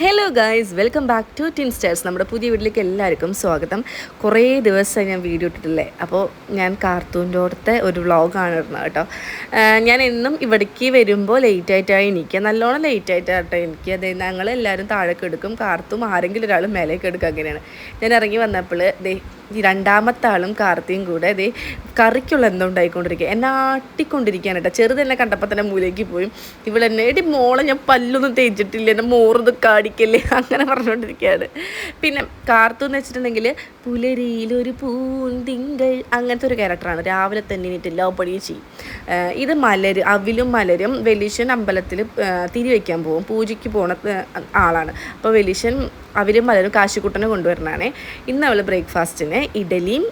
Hello guys welcome back to tin stars നമ്മുടെ പുതിയ വീട്ടിലേക്ക് എല്ലാവർക്കും സ്വാഗതം. കുറേ ദിവസമായി ഞാൻ വീഡിയോ ഇട്ടിട്ടില്ലേ? അപ്പോൾ ഞാൻ കാർത്തൂന്റെ അടുത്തെ ഒരു വ്ളോഗാണ് ഇടുന്നത് കേട്ടോ. ഞാൻ എന്നും ഇവിടേക്ക് വരുമ്പോൾ ലേറ്റ് ആയിട്ടായി എനിക്ക് നല്ലോണം ലേറ്റ് ആയിട്ടാട്ടോ എനിക്ക് അതെ ഞങ്ങളെല്ലാവരും താഴേക്ക് എടുക്കും. കാർത്തും ആരെങ്കിലും ഒരാൾ മേലേക്ക് എടുക്കുക അങ്ങനെയാണ്. ഞാൻ ഇറങ്ങി വന്നപ്പോൾ ദേ രണ്ടാമത്തെ ആളും കാർത്തിയും കൂടെ അതേ കറിക്കുള്ള എന്തോ ഉണ്ടായിക്കൊണ്ടിരിക്കുക. എന്നെ ആട്ടിക്കൊണ്ടിരിക്കുകയാണ് കേട്ടോ ചെറുതെന്നെ കണ്ടപ്പോൾ തന്നെ മൂലേക്ക് പോയി. ഇവളെന്നെ എടി മോളെ ഞാൻ പല്ലൊന്നും തേച്ചിട്ടില്ല. എന്നെ മോറത് കാടിക്കല്ലേ അങ്ങനെ പറഞ്ഞുകൊണ്ടിരിക്കുകയാണ്. പിന്നെ കാർത്തു എന്ന് വെച്ചിട്ടുണ്ടെങ്കിൽ പുലരിയിലൊരു പൂന്തിങ്കൾ അങ്ങനത്തെ ഒരു ക്യാരക്ടറാണ്. രാവിലെ തന്നെ എണീറ്റ് എല്ലാ പണിയും ചെയ്യും. ഇത് മലര് അവിലും മലരും വെലീഷൻ അമ്പലത്തിൽ തിരി വയ്ക്കാൻ പോകും പൂജയ്ക്ക് പോണ ആളാണ്. അപ്പോൾ വെലീഷൻ അവിലും മലരും കാശിക്കുട്ടനെ കൊണ്ടുവരണാണ്. ഇന്ന് അവൾ ബ്രേക്ക്ഫാസ്റ്റിന് ഇഡലിയും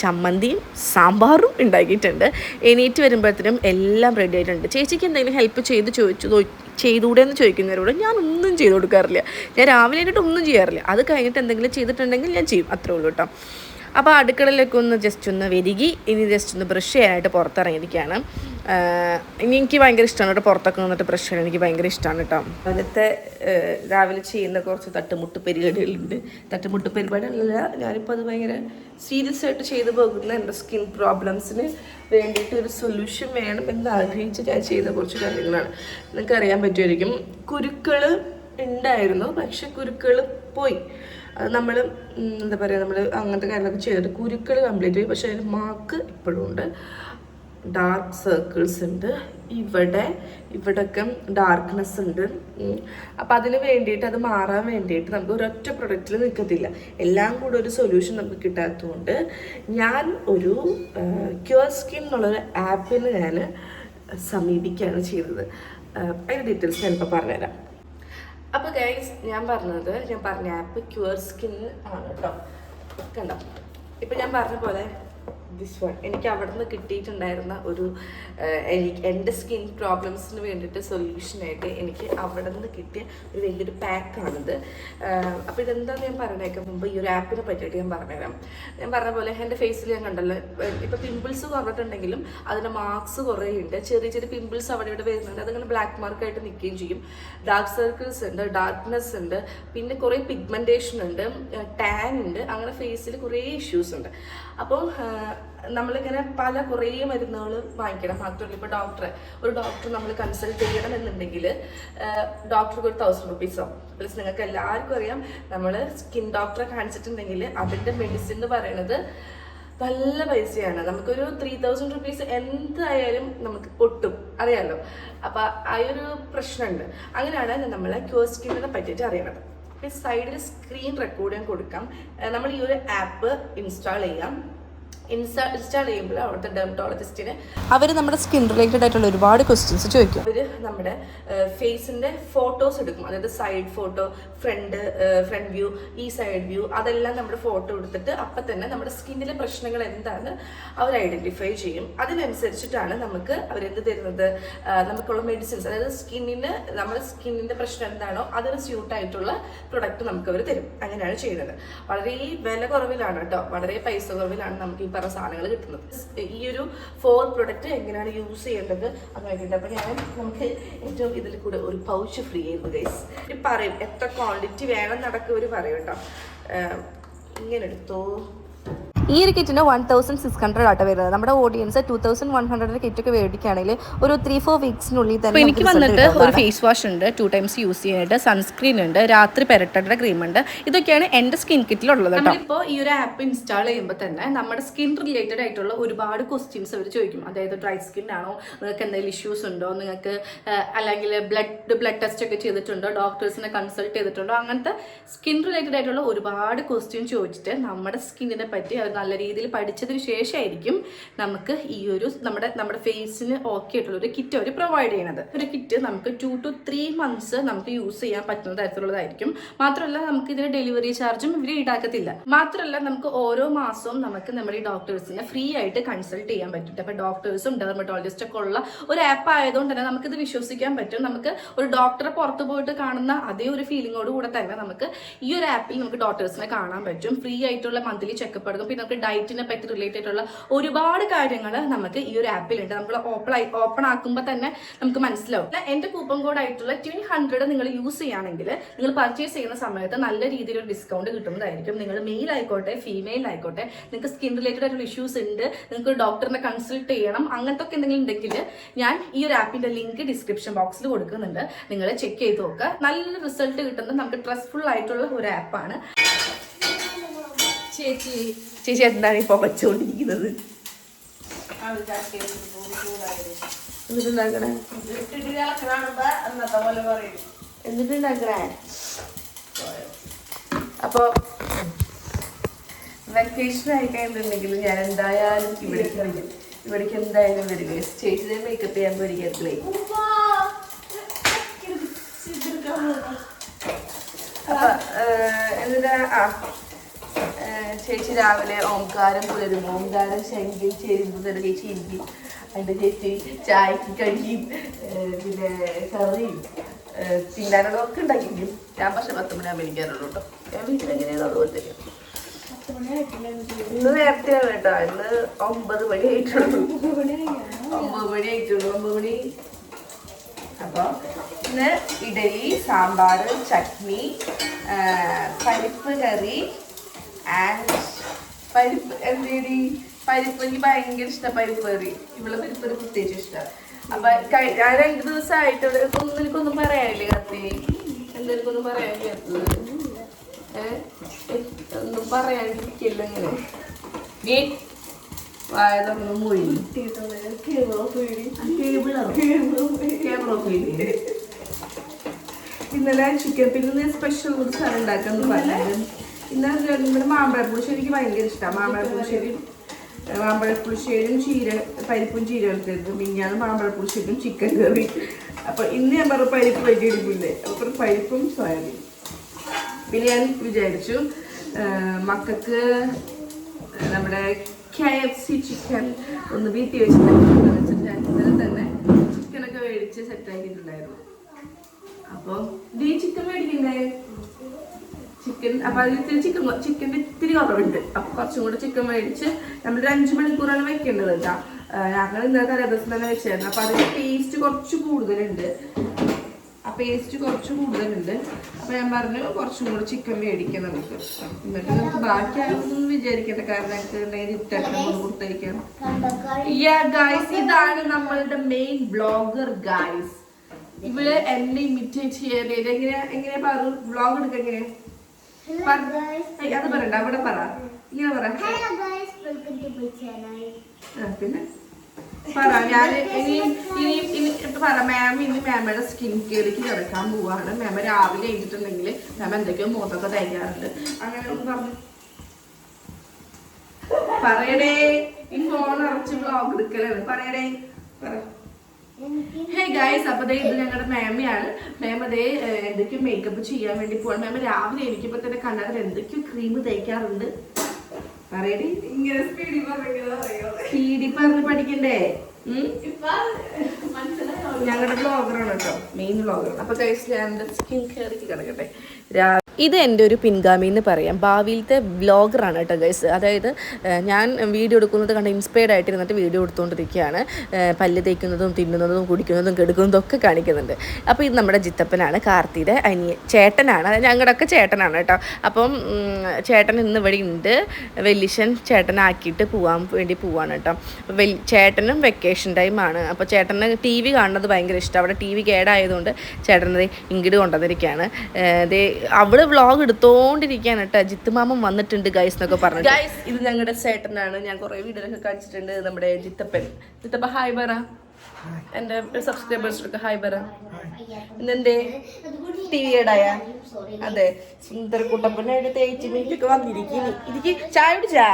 ചമ്മന്തിയും സാമ്പാറും ഉണ്ടാക്കിയിട്ടുണ്ട്. എണീറ്റ് വരുമ്പോഴത്തേനും എല്ലാം റെഡി ആയിട്ടുണ്ട്. ചേച്ചിക്ക് എന്തെങ്കിലും ഹെൽപ്പ് ചെയ്ത് ചോദിച്ചു ചെയ്തുകൂടെ എന്ന് ചോദിക്കുന്നവരോട് ഞാൻ ഒന്നും ചെയ്ത് കൊടുക്കാറില്ല. ഞാൻ രാവിലെ ആയിട്ട് ഒന്നും ചെയ്യാറില്ല. അത് കഴിഞ്ഞിട്ട് എന്തെങ്കിലും ചെയ്തിട്ടുണ്ടെങ്കിൽ ഞാൻ ചെയ്യും. അത്രേ ഉള്ളൂ കേട്ടോ. അപ്പോൾ അടുക്കളയിലേക്ക് ഒന്ന് ജസ്റ്റ് ഒന്ന് വരികി ഇനി ജസ്റ്റ് ഒന്ന് ബ്രഷ് ചെയ്യാനായിട്ട് പുറത്തിറങ്ങിയിരിക്കുകയാണ്. ഇനി എനിക്ക് ഭയങ്കര ഇഷ്ടമാണ് കേട്ടോ പുറത്തൊക്കെ വന്നിട്ട് ബ്രഷ് ചെയ്യാൻ. എനിക്ക് ഭയങ്കര ഇഷ്ടമാണ് കേട്ടോ. അതിലത്തെ രാവിലെ ചെയ്യുന്ന കുറച്ച് തട്ടുമുട്ട് പരിപാടികളുണ്ട്. തട്ടുമുട്ട് പരിപാടികളല്ല ഞാനിപ്പോൾ അത് ഭയങ്കര സീരിയസ് ആയിട്ട് ചെയ്തു പോകുന്ന എന്റെ സ്കിൻ പ്രോബ്ലംസിന് വേണ്ടിയിട്ട് ഒരു സൊല്യൂഷൻ വേണം എന്ന് ആഗ്രഹിച്ച് ഞാൻ ചെയ്ത കുറച്ച് കാര്യങ്ങളാണ്. നിങ്ങൾക്ക് അറിയാൻ പറ്റുമായിരിക്കും കുരുക്കൾ ഉണ്ടായിരുന്നു പക്ഷെ കുരുക്കൾ പോയി. നമ്മൾ എന്താ പറയുക നമ്മൾ അങ്ങനത്തെ കാര്യങ്ങളൊക്കെ ചെയ്തിട്ട് കുരുക്കൾ കംപ്ലീറ്റ് പോയി പക്ഷേ അതിന് മാർക്ക് ഇപ്പോഴും ഉണ്ട്. ഡാർക്ക് സർക്കിൾസ് ഉണ്ട്. ഇവിടെ ഇവിടൊക്കെ ഡാർക്ക്നെസ് ഉണ്ട്. അപ്പം അതിന് വേണ്ടിയിട്ട് അത് മാറാൻ വേണ്ടിയിട്ട് നമുക്ക് ഒരൊറ്റ പ്രൊഡക്റ്റിൽ നിൽക്കത്തില്ല എല്ലാം കൂടെ ഒരു സൊല്യൂഷൻ നമുക്ക് കിട്ടാത്തതുകൊണ്ട് ഞാൻ ഒരു ക്യൂർ സ്കിൻ എന്നുള്ളൊരു ആപ്പിന് ഞാൻ സമീപിക്കുകയാണ് ചെയ്തത്. അതിന്റെ ഡീറ്റെയിൽസ് ഞാനിപ്പോൾ പറഞ്ഞുതരാം. അപ്പോൾ ഗൈസ് ഞാൻ പറഞ്ഞത് ഞാൻ പറഞ്ഞ ആപ്പ് ക്യൂർ സ്കിൻ ആണ് കേട്ടോ കണ്ടോ? ഇപ്പം ഞാൻ പറഞ്ഞ പോലെ ദിസ് വൺ എനിക്ക് അവിടെ നിന്ന് കിട്ടിയിട്ടുണ്ടായിരുന്ന ഒരു എനിക്ക് എന്റെ സ്കിൻ പ്രോബ്ലംസിന് വേണ്ടിയിട്ട് സൊല്യൂഷനായിട്ട് എനിക്ക് അവിടെ നിന്ന് കിട്ടിയ ഒരു വലിയൊരു പാക്കാണിത് അപ്പോൾ ഇതെന്താണെന്ന് ഞാൻ പറഞ്ഞേക്കാം മുമ്പ് ഈ ഒരു ആപ്പിനെ പറ്റിയിട്ട് ഞാൻ പറഞ്ഞുതരാം. ഞാൻ പറഞ്ഞ പോലെ എന്റെ ഫേസിൽ ഞാൻ കണ്ടല്ലോ ഇപ്പോൾ പിമ്പിൾസ് കുറഞ്ഞിട്ടുണ്ടെങ്കിലും അതിന്റെ മാർക്സ് കുറേ ഉണ്ട് ചെറിയ ചെറിയ പിമ്പിൾസ് അവിടെ ഇവിടെ വരുന്നുണ്ട്. അതങ്ങനെ ബ്ലാക്ക് മാർക്കായിട്ട് നിൽക്കുകയും ചെയ്യും. ഡാർക്ക് സർക്കിൾസ് ഉണ്ട് ഡാർക്ക്നെസ് ഉണ്ട് പിന്നെ കുറേ പിഗ്മെന്റേഷൻ ഉണ്ട് ടാൻ ഉണ്ട് അങ്ങനെ ഫേസിൽ കുറേ ഇഷ്യൂസ് ഉണ്ട്. അപ്പോൾ നമ്മളിങ്ങനെ പല കുറേ മരുന്നുകൾ വാങ്ങിക്കണം. മാത്രമല്ല ഇപ്പോൾ ഡോക്ടറെ ഒരു ഡോക്ടർ നമ്മൾ കൺസൾട്ട് ചെയ്യണം എന്നുണ്ടെങ്കിൽ ഡോക്ടർക്ക് ഒരു തൗസൻഡ് റുപ്പീസോ പ്ലസ് നിങ്ങൾക്ക് എല്ലാവർക്കും അറിയാം നമ്മൾ സ്കിൻ ഡോക്ടറെ കാണിച്ചിട്ടുണ്ടെങ്കിൽ അതിന്റെ മെഡിസിൻ എന്ന് പറയുന്നത് നല്ല പൈസയാണ്. നമുക്കൊരു ത്രീ തൗസൻഡ് റുപ്പീസ് എന്തായാലും നമുക്ക് പൊട്ടും. അറിയാമല്ലോ അപ്പോൾ ആ ഒരു പ്രശ്നമുണ്ട്. അങ്ങനെയാണ് നമ്മളെ ക്യൂർ സ്കിന്നിനെ പറ്റിയിട്ട് അറിയണത്. അപ്പം സൈഡിൽ സ്ക്രീൻ റെക്കോർഡിങ് കൊടുക്കാം. നമ്മൾ ഈ ഒരു ആപ്പ് ഇൻസ്റ്റാൾ ചെയ്യാം. ഇൻസ്റ്റാ ഇൻസ്റ്റാൾ ചെയ്യുമ്പോൾ അവിടുത്തെ ഡെർമറ്റോളജിസ്റ്റിന് അവർ നമ്മുടെ സ്കിൻ റിലേറ്റഡ് ആയിട്ടുള്ള ഒരുപാട് ക്വസ്റ്റ്യൻസ് ചോദിക്കും. അവർ നമ്മുടെ ഫേസിന്റെ ഫോട്ടോസ് എടുക്കും. അതായത് side photo front front view ഈ സൈഡ് വ്യൂ അതെല്ലാം നമ്മുടെ ഫോട്ടോ എടുത്തിട്ട് അപ്പം തന്നെ നമ്മുടെ സ്കിന്നിലെ പ്രശ്നങ്ങൾ എന്താണ് അവർ ഐഡന്റിഫൈ ചെയ്യും. അതിനനുസരിച്ചിട്ടാണ് നമുക്ക് അവരെന്ത് തരുന്നത്? നമുക്കുള്ള മെഡിസിൻസ് അതായത് സ്കിന്നിന് നമ്മുടെ സ്കിന്നിന്റെ പ്രശ്നം എന്താണോ അതിന് സ്യൂട്ടായിട്ടുള്ള പ്രൊഡക്റ്റ് നമുക്ക് അവർ തരും. അങ്ങനെയാണ് ചെയ്യുന്നത്. വളരെ വില കുറവിലാണ് കേട്ടോ. വളരെ പൈസ കുറവിലാണ് നമുക്ക് ഈ പറഞ്ഞ സാധനങ്ങൾ കിട്ടുന്നത്. ഈ ഒരു ഫോർ പ്രൊഡക്റ്റ് എങ്ങനെയാണ് യൂസ് ചെയ്യേണ്ടത് അത് വേണ്ടിയിട്ട് അപ്പം ഞാൻ നമുക്ക് ഏറ്റവും ഇതിൽ കൂടെ ഒരു പൗച്ച് ഫ്രീ ആയിരുന്നു ഗൈസ് പറയും എത്ര ക്വാണ്ടിറ്റി വേണം നടക്കുക ഇവർ പറയും കേട്ടോ. ഇങ്ങനെ എടുത്തോ. ഈ ഒരു കിറ്റിന് വൺ തൗസൻഡ് സിക്സ് ഹൺഡ്രഡ് ആട്ടോ വരുന്നത്. നമ്മുടെ audience two thousand one hundred kit ഒക്കെ മേടിക്കുകയാണെങ്കിൽ ഒരു ത്രീ ഫോർ വീക്സിനുള്ളിൽ തന്നെ എനിക്ക് വന്നിട്ട് ഒരു ഫേസ് വാഷ് ഉണ്ട് ടു ടൈംസ് യൂസ് ചെയ്യാനായിട്ട്. സൺസ്ക്രീൻ ഉണ്ട് രാത്രി പെരട്ടേണ്ട ക്രീം ഉണ്ട്. ഇതൊക്കെയാണ് എന്റെ സ്കിൻ കിറ്റിലുള്ളത് ഇപ്പോൾ ഈ ഒരു ആപ്പ് ഇൻസ്റ്റാൾ ചെയ്യുമ്പോൾ തന്നെ നമ്മുടെ സ്കിൻ റിലേറ്റഡ് ആയിട്ടുള്ള ഒരുപാട് ക്വസ്റ്റ്യൻസ് അവർ ചോദിക്കും. അതായത് ഡ്രൈ സ്കിൻ ആണോ? നിങ്ങൾക്ക് എന്തെങ്കിലും ഇഷ്യൂസ് ഉണ്ടോ? നിങ്ങൾക്ക് അല്ലെങ്കിൽ ബ്ലഡ് ബ്ലഡ് ടെസ്റ്റ് ഒക്കെ ചെയ്തിട്ടുണ്ടോ? ഡോക്ടേഴ്സിനെ കൺസൾട്ട് ചെയ്തിട്ടുണ്ടോ? അങ്ങനത്തെ സ്കിൻ റിലേറ്റഡ് ആയിട്ടുള്ള ഒരുപാട് ക്വസ്റ്റ്യൻ ചോദിച്ചിട്ട് നമ്മുടെ സ്കിന്നിനെ പറ്റി അത് നല്ല രീതിയിൽ പഠിച്ചതിന് ശേഷമായിരിക്കും നമുക്ക് ഈ ഒരു നമ്മുടെ നമ്മുടെ ഫേസിന് ഓക്കെ ആയിട്ടുള്ള ഒരു കിറ്റ് അവർ പ്രൊവൈഡ് ചെയ്യണത്. ഒരു കിറ്റ് നമുക്ക് ടു ടു ത്രീ മന്ത്സ് നമുക്ക് യൂസ് ചെയ്യാൻ പറ്റുന്ന തരത്തിലുള്ളതായിരിക്കും. മാത്രമല്ല നമുക്ക് ഇതിന് ഡെലിവറി ചാർജും ഇവർ ഈടാക്കത്തില്ല. മാത്രമല്ല നമുക്ക് ഓരോ മാസവും നമുക്ക് നമ്മുടെ ഈ ഡോക്ടേഴ്സിനെ ഫ്രീ ആയിട്ട് കൺസൾട്ട് ചെയ്യാൻ പറ്റും. അപ്പോൾ ഡോക്ടേഴ്സും ഡെർമറ്റോളജിസ്റ്റ് ഒക്കെ ഉള്ള ഒരു ആപ്പ് ആയതുകൊണ്ട് തന്നെ നമുക്കിത് വിശ്വസിക്കാൻ പറ്റും. നമുക്ക് ഒരു ഡോക്ടറെ പുറത്ത് പോയിട്ട് കാണുന്ന അതേ ഒരു ഫീലിങ്ങോട് കൂടെ തന്നെ നമുക്ക് ഈ ഒരു ആപ്പിൽ നമുക്ക് ഡോക്ടേഴ്സിനെ കാണാൻ പറ്റും. ഫ്രീ ആയിട്ടുള്ള മന്ത്ലി ചെക്കപ്പ് എടുക്കും. പിന്നെ നമുക്ക് ഡയറ്റിനെ പറ്റി റിലേറ്റഡ് ആയിട്ടുള്ള ഒരുപാട് കാര്യങ്ങൾ നമുക്ക് ഈ ഒരു ആപ്പിലുണ്ട് നമ്മൾ ഓപ്പൺ ഓപ്പൺ ആക്കുമ്പോൾ തന്നെ നമുക്ക് മനസ്സിലാവും. എന്റെ കൂപ്പൺ കോഡ് ആയിട്ടുള്ള ട്വൻ ഹൺഡ്രഡ് നിങ്ങൾ യൂസ് ചെയ്യുകയാണെങ്കിൽ നിങ്ങൾ പർച്ചേസ് ചെയ്യുന്ന സമയത്ത് നല്ല രീതിയിൽ ഒരു ഡിസ്കൗണ്ട് കിട്ടുന്നതായിരിക്കും. നിങ്ങൾ മെയിൽ ആയിക്കോട്ടെ ഫീമെയിൽ ആയിക്കോട്ടെ നിങ്ങൾക്ക് സ്കിൻ റിലേറ്റഡ് ആയിട്ടുള്ള ഇഷ്യൂസ് ഉണ്ട് നിങ്ങൾക്ക് ഡോക്ടറിനെ കൺസൾട്ട് ചെയ്യണം അങ്ങനത്തെ ഒക്കെ എന്തെങ്കിലും ഉണ്ടെങ്കിൽ ഞാൻ ഈ ഒരു ആപ്പിന്റെ ലിങ്ക് ഡിസ്ക്രിപ്ഷൻ ബോക്സിൽ കൊടുക്കുന്നുണ്ട്. നിങ്ങൾ ചെക്ക് ചെയ്ത് നോക്കുക. നല്ല റിസൾട്ട് കിട്ടുന്ന നമുക്ക് ട്രസ്റ്റ്ഫുൾ ആയിട്ടുള്ള ഒരു ആപ്പാണ് ചേച്ചി. ചേച്ചി എന്താണ് ഇപ്പൊ വെച്ചോണ്ടിരിക്കുന്നത് അപ്പൊ വെക്കേഷൻ ആയി കഴിഞ്ഞിട്ടുണ്ടെങ്കിൽ ഞാൻ എന്തായാലും ഇവിടേക്ക് വരും. ഇവിടേക്ക് എന്തായാലും വരിക ചേച്ചിയുടെ മേക്കപ്പ് ചെയ്യാൻ പോയിരിക്കത്തില്ലേ അപ്പൊ എന്താ ആ ചേച്ചി രാവിലെ ഓംകാരം പുലരും. ഓംകാരം ശങ്കി തന്നെ ചേച്ചി ഇരിക്കും അതിന്റെ ചേച്ചി ചായക്ക് കഴിയും പിന്നെ കറിയും ഏഹ്, തിന്നാനുള്ളതൊക്കെ ഉണ്ടാക്കിയിരിക്കും. ഞാൻ പക്ഷെ പത്ത് മണിയാകുമ്പോൾ എനിക്കറിയുള്ളൂ കേട്ടോ. ഞാൻ വീട്ടിലെങ്ങനെയാണ് അതുപോലെ തന്നെ ഇന്ന് നേരത്തെ കേട്ടോ. ഇന്ന് ഒമ്പത് മണി ആയിട്ടുള്ളൂ. ഒമ്പത് മണി ആയിട്ടുള്ളൂ. ഒമ്പത് മണി. അപ്പൊ ഇന്ന് ഇഡലി സാമ്പാർ ചട്നി പരിപ്പ് കറി ആൻഡ് പരിപ്പ് എന്തേടി? പരിപ്പ് എനിക്ക് ഭയങ്കര ഇഷ്ടമാണ് പരിപ്പ് കറി. ഇവിടെ പരിപ്പ് കറി പ്രത്യേകിച്ച് ഇഷ്ടം. അപ്പൊ ഞാൻ രണ്ടു ദിവസമായിട്ട് ഇവിടെ ഒന്നും എനിക്കൊന്നും പറയാനില്ലേ കത്തി? എന്തെനിക്കൊന്നും പറയാനില്ല ഏഹ് ഒന്നും പറയാണ്ടിരിക്കില്ല ഇങ്ങനെ. നീ വായ തുറന്ന് മൊഴി ഇന്നലെ ചിക്കൻ പിന്നെ സ്പെഷ്യൽ ഒരു സാധനം ഉണ്ടാക്കാന്ന് പറഞ്ഞത് ഇന്നലെ നമ്മുടെ മാമ്പഴപ്പുളിശ്ശേരി എനിക്ക് ഭയങ്കര ഇഷ്ടമാണ് മാമ്പഴപ്പുളിശ്ശേരി മാമ്പഴപ്പുളിശ്ശേരിയും ചീര പരിപ്പും ചീര എടുത്തത് മാമ്പഴ മാമ്പഴപ്പുളിശ്ശേരിയും ചിക്കൻ കറി അപ്പൊ ഇന്ന് ഞാൻ പറഞ്ഞ പരിപ്പ് വലിയ എടുക്കില്ലേ അപ്പോൾ പരിപ്പും സോയാബീൻ. പിന്നെ ഞാൻ വിചാരിച്ചു മക്കൾക്ക് നമ്മുടെ കെ എഫ് സി ചിക്കൻ ഒന്ന് വീട്ടിൽ വെച്ചിട്ടുണ്ടായിരുന്നു വെച്ചിട്ട് ഞാൻ ഇന്നലെ തന്നെ ചിക്കനൊക്കെ മേടിച്ച് സെറ്റാക്കിയിട്ടുണ്ടായിരുന്നു അപ്പോൾ ഈ ചിക്കൻ മേടിക്കണ്ടേ? ചിക്കൻ അപ്പൊ അതിൽ ഇത്തിരി ചിക്കൻ ചിക്കന്റെ ഇത്തിരി കുറവുണ്ട്. അപ്പൊ കുറച്ചും കൂടെ ചിക്കൻ മേടിച്ച് നമ്മളൊരു അഞ്ച് മണിക്കൂറാണ് വെക്കേണ്ടത് കേട്ടോ ഞങ്ങൾ ഇന്നലെ തലേദിവസം തന്നെ വെച്ചായിരുന്നു അപ്പൊ അതിന്റെ ടേസ്റ്റ് കുറച്ച് കൂടുതലുണ്ട്. ആ പേസ്റ്റ് കുറച്ച് കൂടുതലുണ്ട്. അപ്പൊ ഞാൻ പറഞ്ഞു കുറച്ചും കൂടെ ചിക്കൻ മേടിക്കാം നമുക്ക്. എന്നിട്ട് നമുക്ക് ബാക്കിയാകുമെന്ന് വിചാരിക്കേണ്ട. കാരണം ഞങ്ങൾക്ക് ഉണ്ടെങ്കിൽ നമ്മൾ യാ ഗായ്സ് ഇതാണ് നമ്മളുടെ മെയിൻ ബ്ലോഗർ ഗായ്സ് ഇവൾ എന്നെ ഇമിറ്റേറ്റ് ചെയ്യാൻ എങ്ങനെ എങ്ങനെ പറ ബ്ലോഗ് എടുക്ക എങ്ങനെ അത് പറയണ്ട അവിടെ പറ. ഇങ്ങനെ പറ. പിന്നെ? പറ ഞാൻ ഇനി ഇനി ഇനി ഇപ്പൊ പറ മാം ഇനി മാമയുടെ സ്കിൻ കെയറിക്ക് കിടക്കാൻ പോവാണ്. മാമ രാവിലെ എഴുതിട്ടുണ്ടെങ്കിൽ മാം എന്തൊക്കെയോ മുഖത്തൊക്കെ തയ്ക്കാറുണ്ട് അങ്ങനെ ഒന്ന് പറഞ്ഞു പറയടേ ഈ ഫോൺ അറച്ച് ബ്ലോഗ് എടുക്കലാണ്. പറയടേ പറ. ഹേ ഗൈസ് അപ്പൊ ദേ ഇത് ഞങ്ങളുടെ മാമയാണ്. മാം അതേ ഏഹ്, എന്തൊക്കെയോ മേക്കപ്പ് ചെയ്യാൻ വേണ്ടി പോവാണ്. മാമ രാവിലെ എനിക്കിപ്പോ തന്നെ കണ്ണാതിൽ എന്തൊക്കെയോ ക്രീം തേക്കാറുണ്ട്. പറയടി. ഇങ്ങനെ സ്പീഡി പറഞ്ഞ് പഠിക്കണ്ടേ? ബ്ലോഗറാണ് മെയിൻ അപ്പോൾ സ്കിൻ ഇത് എന്റെ ഒരു പിൻഗാമി എന്ന് പറയാം. ഭാവിയിലത്തെ വ്ലോഗറാണ് കേട്ടോ ഗൈസ് അതായത് ഞാൻ വീഡിയോ എടുക്കുന്നത് കണ്ട് ഇൻസ്പയർഡ് ആയിട്ട് ഇരുന്നിട്ട് വീഡിയോ എടുത്തുകൊണ്ടിരിക്കുകയാണ്. പല്ല് തേക്കുന്നതും തിന്നുന്നതും കുടിക്കുന്നതും കെടുക്കുന്നതും ഒക്കെ കാണിക്കുന്നുണ്ട്. അപ്പോൾ ഇത് നമ്മുടെ ജിത്തപ്പനാണ് കാർത്തിയുടെ അനിയ ചേട്ടനാണ്. അത് ഞങ്ങളുടെയൊക്കെ ചേട്ടനാണ് കേട്ടോ. അപ്പം ചേട്ടൻ ഇന്ന് ഇവിടെ ഉണ്ട്. വെല്ലിശൻ ചേട്ടനാക്കിയിട്ട് പോകാൻ വേണ്ടി പോവാണ് കേട്ടോ. അപ്പോൾ വെൽ ചേട്ടനും വെക്കേഷൻ ടൈമാണ് അപ്പോൾ ചേട്ടന് ടി വി കാണുന്നത് ഭയങ്കര ഇഷ്ടം. അവിടെ ടി വി കേടായതുകൊണ്ട് ചേട്ടനത് ഇങ്ങോട്ട് കൊണ്ടുവന്നിരിക്കുകയാണ് ദേ അവൾ വ്ളോഗ് എടുത്തോണ്ടിരിക്കുകയാണ് കേട്ടോ. ജിത്ത് മാമൻ വന്നിട്ടുണ്ട് ഗൈസ് എന്നൊക്കെ പറഞ്ഞു ഗൈസ് ഇത് ഞങ്ങളുടെ ചേട്ടനാണ്. ഞാൻ കുറേ വീഡിയോയിലൊക്കെ കാണിച്ചിട്ടുണ്ട്. നമ്മുടെ ജിത്തപ്പൻ. ജിത്തപ്പ ഹായ് പറ എന്റെ സബ്സ്ക്രൈബേഴ്സിനൊക്കെ ഹായ് പറ ഇന്നെന്തേ? ടി വി ഏടായ അതെ. സുന്ദര കുട്ടപ്പനായിട്ട് തേച്ച് വന്നിരിക്കുന്നു. ഇതിക്ക് ചായ കുടിച്ചാ?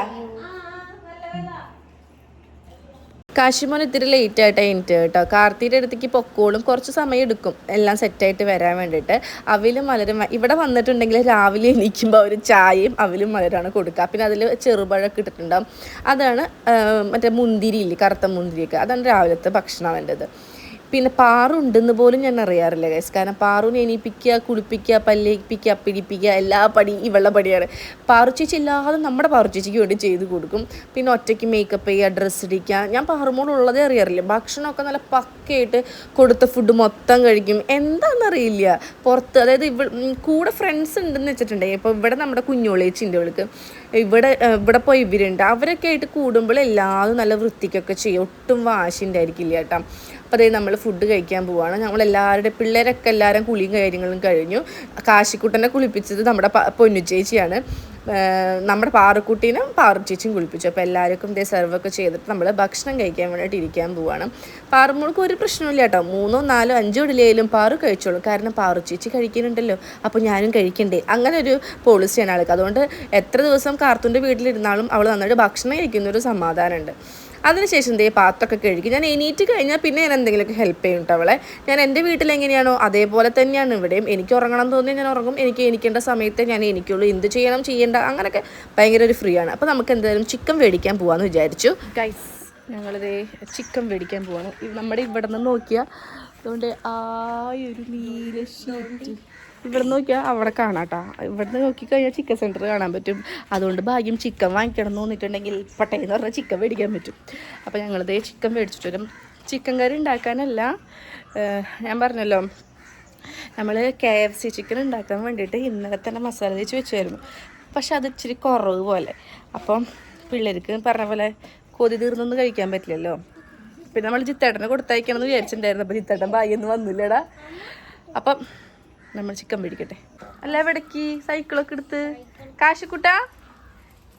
കാശിമോൻ ഇത്തിരി ലേറ്റ് ആയിട്ട് എനിക്ക് കേട്ടോ. കാർത്തിയുടെ അടുത്തേക്ക് പൊക്കോളും. കുറച്ച് സമയം എടുക്കും. എല്ലാം സെറ്റായിട്ട് വരാൻ വേണ്ടിയിട്ട്. അവലും മലരും ഇവിടെ വന്നിട്ടുണ്ടെങ്കിൽ രാവിലെ എണീക്കുമ്പോൾ ഒരു ചായയും അവലും മലരാണ് കൊടുക്കുക. പിന്നെ അതിൽ ചെറുപഴമൊക്കെ ഇട്ടിട്ടുണ്ടാവും. അതാണ് മറ്റേ മുന്തിരി ഇല്ലേ കറുത്ത മുന്തിരിയൊക്കെ. അതാണ് രാവിലത്തെ ഭക്ഷണം അവന്റെത് പിന്നെ പാറുണ്ടെന്ന് പോലും ഞാൻ അറിയാറില്ല ഗൈസ് കാരണം പാറുവിനെ എണീപ്പിക്കുക കുളിപ്പിക്കുക പല്ലേപ്പിക്കുക പിടിപ്പിക്കുക എല്ലാ പടി ഇവളുടെ പടിയാണ് പാറു ചേച്ചി ഇല്ലാതെ നമ്മുടെ പാറു ചേച്ചിക്ക് വേണ്ടി ചെയ്ത് കൊടുക്കും. പിന്നെ ഒറ്റയ്ക്ക് മേക്കപ്പ് ചെയ്യുക ഡ്രസ്സ് ഇടിക്കുക. ഞാൻ പാറുമോട് ഉള്ളതേ അറിയാറില്ല. ഭക്ഷണമൊക്കെ നല്ല പക്കയായിട്ട് കൊടുത്ത ഫുഡ് മൊത്തം കഴിക്കും. എന്താണെന്നറിയില്ല പുറത്ത് അതായത് ഇവ കൂടെ ഫ്രണ്ട്സ് ഉണ്ടെന്ന് വെച്ചിട്ടുണ്ടെങ്കിൽ ഇപ്പോൾ ഇവിടെ നമ്മുടെ കുഞ്ഞോളേച്ചിന്റെ അവൾക്ക് ഇവിടെ ഇവിടെ പോയി ഇവരുണ്ട്. അവരൊക്കെ ആയിട്ട് കൂടുമ്പോൾ എല്ലാവരും നല്ല വൃത്തിക്കൊക്കെ ചെയ്യും. ഒട്ടും വാശിന്റെ ആയിരിക്കില്ല കേട്ടോ. അപ്പോൾ അതായത് നമ്മൾ ഫുഡ് കഴിക്കാൻ പോവുകയാണ് നമ്മൾ എല്ലാവരുടെ പിള്ളേരൊക്കെ എല്ലാവരും കുളിയും കാര്യങ്ങളും കഴിഞ്ഞു. കാശിക്കുട്ടനെ കുളിപ്പിച്ചത് നമ്മുടെ പൊന്നു ചേച്ചിയാണ്. നമ്മുടെ പാറക്കുട്ടീനും പാറു ചേച്ചിയും കുളിപ്പിച്ചു. അപ്പോൾ എല്ലാവർക്കും ഇതേ സെർവൊക്കെ ചെയ്തിട്ട് നമ്മൾ ഭക്ഷണം കഴിക്കാൻ വേണ്ടിയിട്ട് ഇരിക്കാൻ പോവാണ്. പാറുമോൾക്ക് ഒരു പ്രശ്നമില്ല കേട്ടോ. മൂന്നോ നാലോ അഞ്ചോ ഇടയിലും പാറു കഴിച്ചോളും. കാരണം പാറു ചേച്ചി കഴിക്കുന്നുണ്ടല്ലോ. അപ്പോൾ ഞാനും കഴിക്കണ്ടേ. അങ്ങനെ ഒരു പോളിസിയാണ് ആൾക്ക്. അതുകൊണ്ട് എത്ര ദിവസം കാർത്തൂന്റെ വീട്ടിലിരുന്നാലും അവൾ നന്നായിട്ട് ഭക്ഷണം കഴിക്കുന്നൊരു സമാധാനമുണ്ട്. അതിനുശേഷം ദേ പാത്രമൊക്കെ കഴുകി. ഞാൻ എണീറ്റ് കഴിഞ്ഞാൽ പിന്നെ ഞാൻ എന്തെങ്കിലുമൊക്കെ ഹെൽപ്പ് ചെയ്യും കേട്ടോ അവളെ. ഞാൻ എന്റെ വീട്ടിൽ എങ്ങനെയാണോ അതേപോലെ തന്നെയാണ് ഇവിടെയും. എനിക്ക് ഉറങ്ങണം തോന്നിയാൽ ഞാൻ ഉറങ്ങും. എനിക്ക് എനിക്കേണ്ട സമയത്ത് ഞാൻ എനിക്കുള്ളൂ എന്ത് ചെയ്യണം ചെയ്യേണ്ട അങ്ങനെയൊക്കെ ഭയങ്കര ഒരു ഫ്രീ ആണ്. അപ്പോൾ നമുക്ക് എന്തായാലും ചിക്കൻ മേടിക്കാൻ പോകാമെന്ന് വിചാരിച്ചു. ഗൈസ് ഞങ്ങളിതേ ചിക്കൻ മേടിക്കാൻ പോവാണ്. നമ്മുടെ ഇവിടെ നിന്ന് നോക്കിയാൽ അതുകൊണ്ട് ആ ഒരു നീല ഷീറ്റ് ഇവിടെ നോക്കിയാൽ അവിടെ കാണാം കേട്ടോ ഇവിടുന്ന് നോക്കിക്കഴിഞ്ഞാൽ ചിക്കൻ സെന്റർ കാണാൻ പറ്റും. അതുകൊണ്ട് ഭാഗ്യം ചിക്കൻ വാങ്ങിക്കണം എന്ന് തോന്നിയിട്ടുണ്ടെങ്കിൽ പട്ടേന്ന് പറഞ്ഞാൽ ചിക്കൻ മേടിക്കാൻ പറ്റും. അപ്പോൾ ഞങ്ങളിതേ ചിക്കൻ മേടിച്ചിട്ട് വരും. ചിക്കൻ കറി ഉണ്ടാക്കാനല്ല ഞാൻ പറഞ്ഞല്ലോ നമ്മൾ കെ എഫ് സി ചിക്കൻ ഉണ്ടാക്കാൻ വേണ്ടിയിട്ട് ഇന്നലെ തന്നെ മസാല തേച്ച് വെച്ചായിരുന്നു. പക്ഷെ അത് ഇച്ചിരി കുറവ് പോലെ. അപ്പം പിള്ളേർക്ക് പറഞ്ഞ പോലെ കൊതി തീർന്നൊന്നും കഴിക്കാൻ പറ്റില്ലല്ലോ. പിന്നെ നമ്മൾ ചിത്തേട്ടനെ കൊടുത്തയക്കണം എന്ന് വിചാരിച്ചിട്ടുണ്ടായിരുന്നു. അപ്പം ചിത്തേട്ടൻ ഭാഗ്യൊന്നും വന്നില്ലടാ. അപ്പം നമ്മൾ ചിക്കൻ പിടിക്കട്ടെ. അല്ല എവിടേക്ക്? സൈക്കിളൊക്കെ എടുത്ത്. കാശിക്കുട്ടാ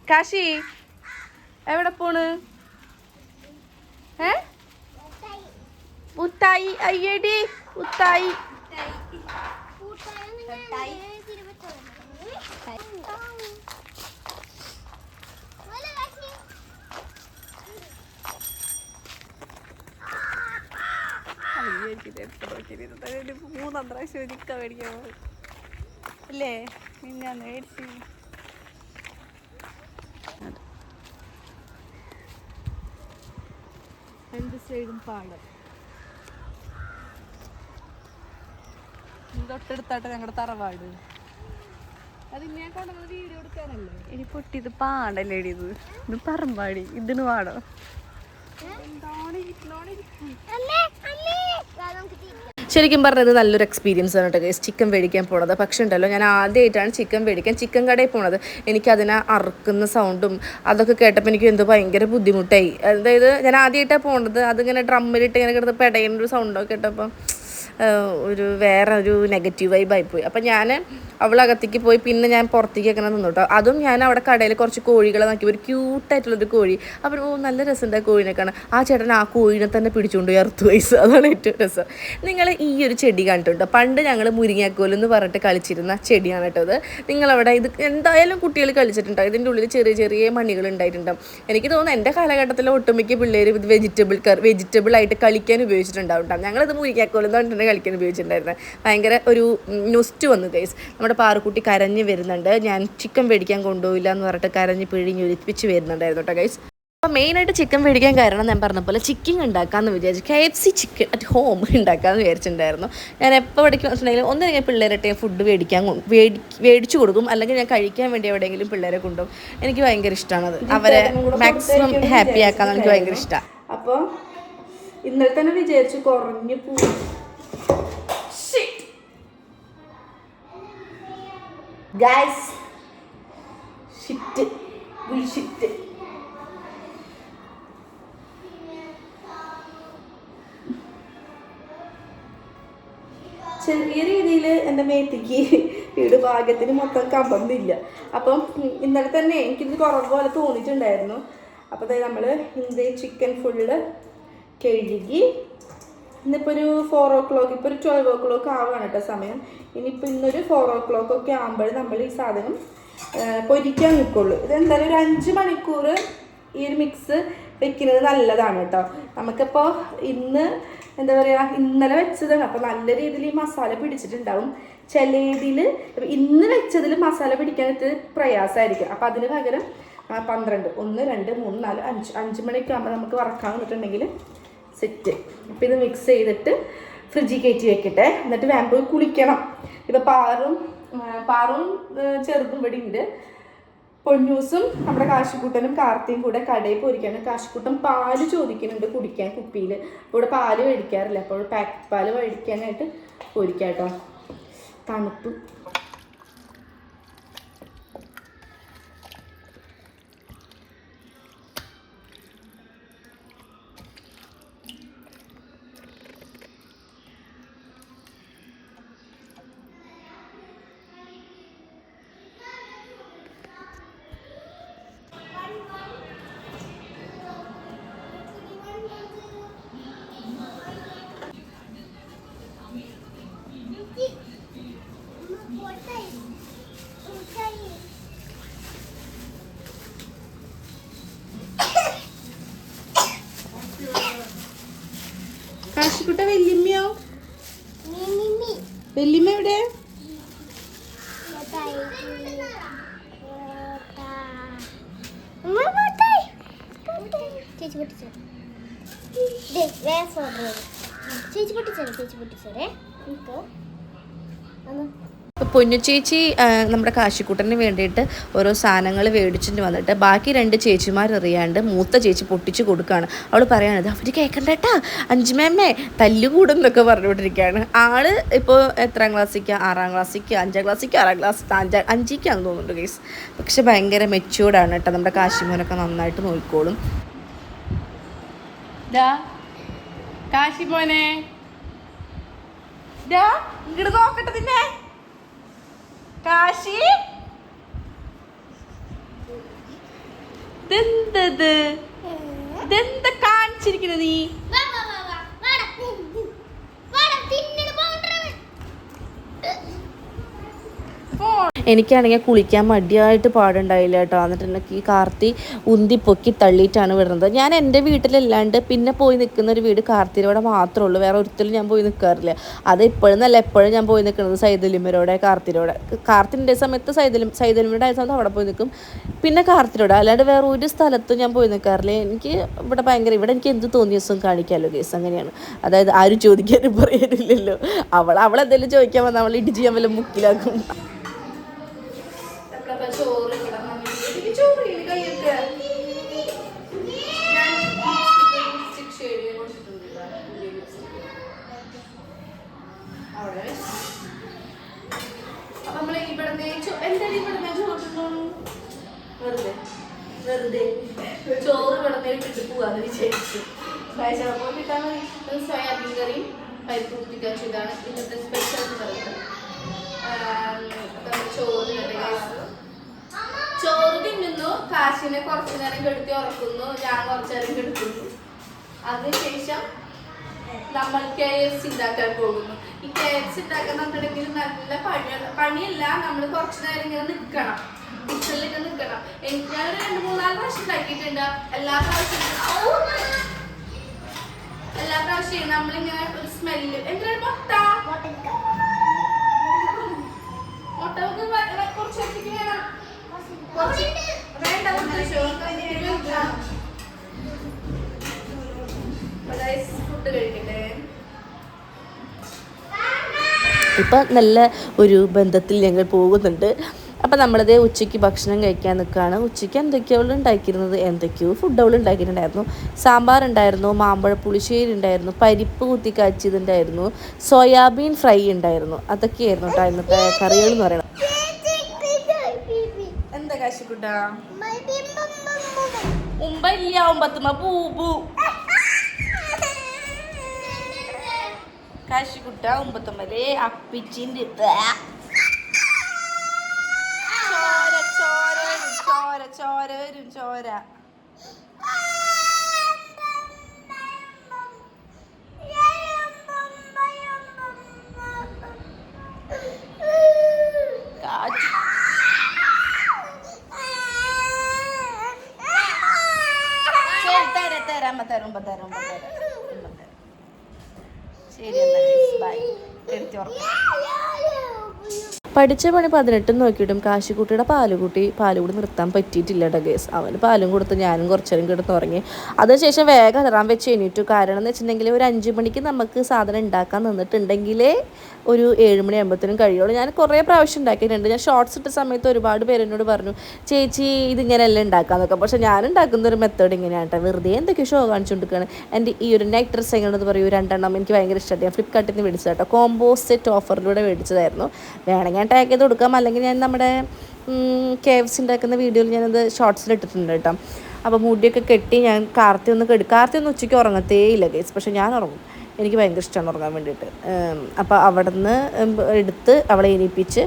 കാശി എവിടെ പോണ്? ഏ? ഉത്തായി അയ്യടി ഉത്തായി മൂന്നാം പ്രാവശ്യം ചിക്കൻ മേടിക്കാൻ അല്ലേ ഞാൻ മേടിച്ചു രണ്ട് സൈഡും പാടം തൊട്ടടുത്താട്ടെ ഞങ്ങളുടെ തറവാട് ഇനി പൊട്ടിയത് പാടല്ലേടി ഇത് ഇത് പറമ്പാടി ഇതിന് പാടോ ശരിക്കും പറഞ്ഞത് നല്ലൊരു എക്സ്പീരിയൻസ് ആണ് കേട്ടോ ഗൈസ് ചിക്കൻ മേടിക്കാൻ പോണത്. പക്ഷേ ഉണ്ടല്ലോ ഞാൻ ആദ്യമായിട്ടാണ് ചിക്കൻ മേടിക്കാൻ ചിക്കൻ കടയിൽ പോണത്. എനിക്കതിനെ അറുക്കുന്ന സൗണ്ടും അതൊക്കെ കേട്ടപ്പോൾ എനിക്ക് എന്തോ ഭയങ്കര ബുദ്ധിമുട്ടായി. അതായത് ഞാൻ ആദ്യമായിട്ടാണ് പോണത്. അതിങ്ങനെ ഡ്രമ്മിലിട്ട് ഇങ്ങനെ കിടന്ന് പെടയുന്ന ഒരു സൗണ്ടൊക്കെ കേട്ടപ്പോൾ ഒരു വേറെ ഒരു നെഗറ്റീവ് വൈബായി പോയി അപ്പം ഞാൻ അവളകത്തേക്ക് പോയി പിന്നെ ഞാൻ പുറത്തേക്ക് അങ്ങനെ നിന്നു കേട്ടോ. അതും ഞാൻ അവിടെ കടയിൽ കുറച്ച് കോഴികളെ നോക്കി. ഒരു ക്യൂട്ടായിട്ടുള്ളൊരു കോഴി. അപ്പം ഓ നല്ല രസമുണ്ട് ആ കോഴിനെ കാണാൻ ആ ചേട്ടൻ ആ കോഴിനെ തന്നെ പിടിച്ചുകൊണ്ട് അറുത്തു വയസ്സ്. അതാണ് ഏറ്റവും രസം. നിങ്ങൾ ഈ ഒരു ചെടി കണ്ടിട്ടുണ്ടോ? പണ്ട് ഞങ്ങൾ മുരിങ്ങാക്കോൽ എന്ന് പറഞ്ഞിട്ട് കളിച്ചിരുന്ന ചെടിയാണ് കേട്ടോ അത്. നിങ്ങളവിടെ ഇത് എന്തായാലും കുട്ടികൾ കളിച്ചിട്ടുണ്ടാവും. ഇതിന്റെ ഉള്ളിൽ ചെറിയ ചെറിയ മണികൾ ഉണ്ടായിട്ടുണ്ടാവും. എനിക്ക് തോന്നുന്നു എന്റെ കാലഘട്ടത്തിൽ ഒട്ടുമിക്ക പിള്ളേർ ഇത് വെജിറ്റബിൾ കറി വെജിറ്റബിൾ ആയിട്ട് കളിക്കാൻ ഉപയോഗിച്ചിട്ടുണ്ടാവും ഞങ്ങളിത് മുരിങ്ങാക്കോൽ എന്ന് പറഞ്ഞിട്ട് കളിക്കാൻ ഉപയോഗിച്ചിട്ടുണ്ടായിരുന്നത് ഭയങ്കര ഒരു നൊസ്റ്റ് വന്നു ഗൈസ് നമ്മുടെ പാറുക്കുട്ടി കരഞ്ഞ് വരുന്നുണ്ട്. ഞാൻ ചിക്കൻ മേടിക്കാൻ കൊണ്ടുപോയില്ല എന്ന് പറഞ്ഞിട്ട് കരഞ്ഞ് പിഴിഞ്ഞ് ഒലിപ്പിച്ച് വരുന്നുണ്ടായിരുന്നു കേട്ടോ ഗൈസ് അപ്പോൾ മെയിനായിട്ട് ചിക്കൻ മേടിക്കാൻ കാരണം ഞാൻ പറഞ്ഞ പോലെ ചിക്കൻ ഉണ്ടാക്കാമെന്ന് വിചാരിച്ചു K F C chicken at home ഉണ്ടാക്കാമെന്ന് വിചാരിച്ചിട്ടുണ്ടായിരുന്നു. ഞാൻ എപ്പോൾ പഠിക്കുന്ന ഒന്നും ഞാൻ പിള്ളേരട്ടെ ഫുഡ് മേടിക്കാൻ മേടിച്ചു കൊടുക്കും. അല്ലെങ്കിൽ ഞാൻ കഴിക്കാൻ വേണ്ടി എവിടെയെങ്കിലും പിള്ളേരെ കൊണ്ടുപോകും. എനിക്ക് ഭയങ്കര ഇഷ്ടമാണത് അവരെ മാക്സിമം ഹാപ്പി ആക്കാൻ എനിക്ക് ഭയങ്കര ഇഷ്ടമാണ് അപ്പോൾ ഇന്നലെ തന്നെ വിചാരിച്ചു കുറഞ്ഞു പോ ഗായ്സ് ഷിറ്റ് ഷിറ്റ് ചെറിയ രീതിയിൽ എന്റെ മേത്തേക്ക് വീട് ഭാഗ്യത്തിന് മൊത്തം കമ്പന്നില്ല അപ്പം ഇന്നലെ തന്നെ എനിക്കിത് കുറവ് പോലെ തോന്നിയിട്ടുണ്ടായിരുന്നു. അപ്പോൾ നമ്മൾ ഇന്ത്യ ചിക്കൻ ഫുള്ള് കഴുകി ഇന്നിപ്പോൾ ഒരു ഫോർ ഓ ക്ലോക്ക് ഇപ്പോൾ ഒരു ട്വൽവ് ഓ ക്ലോക്ക് ആവുകയാണ് കേട്ടോ സമയം. ഇനിയിപ്പോൾ ഇന്നൊരു ഫോർ ഓ ക്ലോക്ക് ഒക്കെ ആകുമ്പോൾ നമ്മൾ ഈ സാധനം പൊരിക്കാൻ നിൽക്കുള്ളൂ ഇതെന്തായാലും ഒരു അഞ്ച് മണിക്കൂർ ഈ ഒരു മിക്സ് വെക്കുന്നത് നല്ലതാണ് കേട്ടോ നമുക്കിപ്പോൾ ഇന്ന് എന്താ പറയുക ഇന്നലെ വെച്ചതാണ്. അപ്പോൾ നല്ല രീതിയിൽ ഈ മസാല പിടിച്ചിട്ടുണ്ടാവും. ചിലതിൽ ഇന്ന് വെച്ചതിൽ മസാല പിടിക്കാനായിട്ട് പ്രയാസമായിരിക്കും അപ്പോൾ അതിന് പകരം പന്ത്രണ്ട് ഒന്ന് രണ്ട് മൂന്ന് നാല് അഞ്ച് അഞ്ച് മണിയൊക്കെ ആകുമ്പോൾ നമുക്ക് വറക്കാൻ വന്നിട്ടുണ്ടെങ്കിൽ സെറ്റ്. അപ്പം ഇത് മിക്സ് ചെയ്തിട്ട് ഫ്രിഡ്ജിൽ കയറ്റി വെക്കട്ടെ. എന്നിട്ട് വേഗം പോയി കുളിക്കണം. ഇപ്പോൾ പാറും പാറും ചെറുതും ഇവിടെ ഉണ്ട്. പൊന്നൂസും നമ്മുടെ കാശിക്കൂട്ടനും കാർത്തിയും കൂടെ കടയിൽ പോയിരിക്കാണ് കാശിക്കൂട്ടൻ പാൽ ചോദിക്കുന്നുണ്ട് കുടിക്കാൻ കുപ്പിയിൽ അപ്പോൾ ഇവിടെ പാൽ മേടിക്കാറില്ല. അപ്പോൾ പാക്കറ്റ് പാൽ മേടിക്കാനായിട്ട് പോയിരിക്കാം കേട്ടോ. തണുപ്പ്. കാശിക്കുട്ട വെല്ലിമ്മയോ വെല്ലിമ്മ എവിടെ? ചേച്ചി പൊട്ടിച്ചേ ദേ, വേറെ ചേച്ചി പൊട്ടിച്ചേ ചേച്ചി പൊട്ടിച്ചോരേ പൊന്നു ചേച്ചി നമ്മുടെ കാശിക്കൂട്ടന് വേണ്ടിയിട്ട് ഓരോ സാധനങ്ങൾ മേടിച്ചിട്ട് വന്നിട്ട് ബാക്കി രണ്ട് ചേച്ചിമാർ എറിയാണ്ട് മൂത്ത ചേച്ചി പൊട്ടിച്ച് കൊടുക്കുകയാണ് അവൾ പറയുന്നത് അവർ കേൾക്കണ്ടേട്ടാ അഞ്ചുമേമ്മേ തല്ലുകൂടും എന്നൊക്കെ പറഞ്ഞുകൊണ്ടിരിക്കുകയാണ്. ആൾ ഇപ്പോൾ എത്രാം ക്ലാസ്സിക്ക്? ആറാം ക്ലാസ്സിക്ക്? അഞ്ചാം ക്ലാസ്സിക്ക്? ആറാം ക്ലാസ് അഞ്ചാം അഞ്ചിക്കാന്ന് തോന്നുന്നുണ്ട് കേസ് പക്ഷെ ഭയങ്കര മെച്യൂർഡാണ് കേട്ടോ നമ്മുടെ കാശിമോനൊക്കെ നന്നായിട്ട് നോക്കിക്കോളും. കാശിമോനെ. ഇങ്ങോട്ട് നോക്കട്ടെ നിന്നെ. കാശി? ഇതെന്തത് ഇതെന്താ കാണിച്ചിരിക്കുന്നത് നീ. എനിക്കാണെങ്കിൽ കുളിക്കാൻ മടിയായിട്ട് പാടുണ്ടായില്ല കേട്ടോ. എന്നിട്ട് എനിക്ക് ഈ കാർത്തി ഉന്തി പൊക്കി തള്ളിയിട്ടാണ് വിടുന്നത്. ഞാൻ എന്റെ വീട്ടിലല്ലാണ്ട് പിന്നെ പോയി നിൽക്കുന്ന ഒരു വീട് കാർത്തിയിലൂടെ മാത്രമേ ഉള്ളൂ വേറെ ഒരിക്കലും ഞാൻ പോയി നിൽക്കാറില്ല. അത് ഇപ്പോഴെന്നല്ല എപ്പോഴും ഞാൻ പോയി നിൽക്കുന്നത് സൈതലിമരോടെ കാർത്തിയിലൂടെ കാർത്തിന്റെ സമയത്ത് സൈദലിം സൈദലിമരുടെ ആയ സമയത്ത് അവിടെ പോയി നിൽക്കും. പിന്നെ കാർത്തിയിലൂടെ അല്ലാണ്ട് വേറെ ഒരു സ്ഥലത്തും ഞാൻ പോയി നിൽക്കാറില്ല. എനിക്ക് ഇവിടെ ഭയങ്കര ഇവിടെ എനിക്ക് എന്ത് തോന്നിയ ദിവസം കാണിക്കാമല്ലോ കേസ് അങ്ങനെയാണ്. അതായത് ആരും ചോദിക്കാനും പറയാനില്ലല്ലോ അവൾ അവളെന്തെങ്കിലും ചോദിക്കാൻ വന്നാൽ അവൾ ഇടിച്ച് ഞാൻ വല്ല മുക്കിലാക്കും. കഴിച്ചപ്പോൾ കിട്ടാൻ മതി ഇത് സോയാബീൻ കറിയും പരിപ്പ് കുത്തിക്കാച്ചു ഇതാണ് ഇന്നത്തെ സ്പെഷ്യൽ എന്ന് പറയുന്നത്. ചോറ്. ചോറ് തിന്നുന്നു കാശിനെ കുറച്ചു നേരം കെടുത്തി ഉറക്കുന്നു ഞാൻ കുറച്ചു നേരം കെടുക്കുന്നു. അതിനുശേഷം നമ്മൾ കെ എഫ് സി ഉണ്ടാക്കാൻ പോകുന്നു. ഈ കെ എഫ് സി ഉണ്ടാക്കുന്നുണ്ടെങ്കിൽ നല്ല പണിയാണ് പണിയല്ല നമ്മൾ കുറച്ച് നേരം ഇങ്ങനെ നിൽക്കണം കിച്ചണിലൊക്കെ നിൽക്കണം എനിക്ക് ഞാൻ രണ്ട് മൂന്നാൽ പ്രാവശ്യം ഉണ്ടാക്കിയിട്ടുണ്ട്. എല്ലാ പ്രാവശ്യം! എല്ലാ പ്രാവശ്യം നമ്മളിങ്ങനെ ഒരു സ്മെല്ല് എന്താണ് മുട്ട? മുട്ട കുറച്ച് വെച്ചിട്ട് വേണം. നല്ല ഒരു ബന്ധത്തിൽ ഞങ്ങൾ പോകുന്നുണ്ട്. അപ്പം നമ്മളിത് ഉച്ചയ്ക്ക് ഭക്ഷണം കഴിക്കാൻ നിൽക്കുകയാണ്. ഉച്ചയ്ക്ക് എന്തൊക്കെയോ ഉണ്ടാക്കിയിരുന്നത്? എന്തൊക്കെയോ ഫുഡ് അവൾ ഉണ്ടാക്കിയിട്ടുണ്ടായിരുന്നു. സാമ്പാർ ഉണ്ടായിരുന്നു മാമ്പഴ പുളിശ്ശേരി ഉണ്ടായിരുന്നു പരിപ്പ് കുത്തി കാച്ചിയതുണ്ടായിരുന്നു സോയാബീൻ ഫ്രൈ ഉണ്ടായിരുന്നു. അതൊക്കെയായിരുന്നു കേട്ടോ ഇന്നത്തെ കറികൾ എന്ന് പറയുന്നത്. എന്താ കാശിക്കുട്ടാ ഉമ്പ കാശിക്കുട്ട ഉമ്പത്തുമ്മലെ അപ്പിച്ചിന്റെ ചോര ചോര വരും, ചോര വരും ചോര. തരാം തരാം അമ്മ തരും ഉമ്പ തരാം ശരി ബൈ. എടുത്തി ഉറക്കാം പഠിച്ച പണി പതിനെട്ടും നോക്കിയിട്ടും കാശിക്കുട്ടിയുടെ പാലുകൂട്ടി പാലുകൂടി നിർത്താൻ പറ്റിയിട്ടില്ല ഡഗേസ് ഗേസ് അവന് പാലും കൊടുത്ത് ഞാനും കുറച്ചേരം കിടന്ന് ഉറങ്ങി. അതിനുശേഷം വേഗം ഇറാൻ വെച്ച് എണീറ്റു. കാരണം എന്ന് വെച്ചിട്ടുണ്ടെങ്കിൽ ഒരു അഞ്ച് മണിക്ക് നമുക്ക് സാധനം ഉണ്ടാക്കാൻ നിന്നിട്ടുണ്ടെങ്കിലേ ഒരു ഏഴ് മണി ആകുമ്പോഴത്തേനും കഴിയുള്ളൂ. ഞാൻ കുറേ പ്രാവശ്യം ഉണ്ടാക്കിയിട്ടുണ്ട്. ഞാൻ ഷോർട്സ് ഇട്ട സമയത്ത് ഒരുപാട് പേര് എന്നോട് പറഞ്ഞു ചേച്ചി ഇതിങ്ങനെയല്ല ഉണ്ടാക്കാന്നൊക്കെ. പക്ഷെ ഞാൻ ഉണ്ടാക്കുന്ന ഒരു മെത്തേഡ് ഇങ്ങനെയാണ് കേട്ടോ വെറുതെ എന്തൊക്കെ ഷോ കാണിച്ചുകൊണ്ടിരിക്കുകയാണ് എന്റെ ഈ ഒരു നൈറ്റ് ഡ്രസ് എങ്ങനെയെന്ന് പറയും രണ്ടെണ്ണം എനിക്ക് ഭയങ്കര ഇഷ്ടമായിട്ട് ഞാൻ ഫ്ലിപ്കാർട്ടിൽ നിന്ന് കോംബോ സെറ്റ് ഓഫറിലൂടെ മേടിച്ചതായിരുന്നു. വേണമെങ്കിൽ ഞാൻ ടാഗ് ചെയ്ത് കൊടുക്കാം. അല്ലെങ്കിൽ ഞാൻ നമ്മുടെ കേവ്സ് ഉണ്ടാക്കുന്ന വീഡിയോയിൽ ഞാനത് ഷോർട്സിൽ ഇട്ടിട്ടുണ്ട് കേട്ടോ. അപ്പോൾ മുടിയൊക്കെ കെട്ടി ഞാൻ കാർത്തി ഒന്ന് കെടു കാർത്തി ഒന്ന് ഉച്ചയ്ക്ക് ഉറങ്ങത്തേ ഇല്ല ഗേസ് പക്ഷേ ഞാൻ ഉറങ്ങും. എനിക്ക് ഭയങ്കര ഇഷ്ടമാണ് ഉറങ്ങാൻ വേണ്ടിയിട്ട്. അപ്പോൾ അവിടെ നിന്ന് എടുത്ത് അവളെ എണീപ്പിച്ച്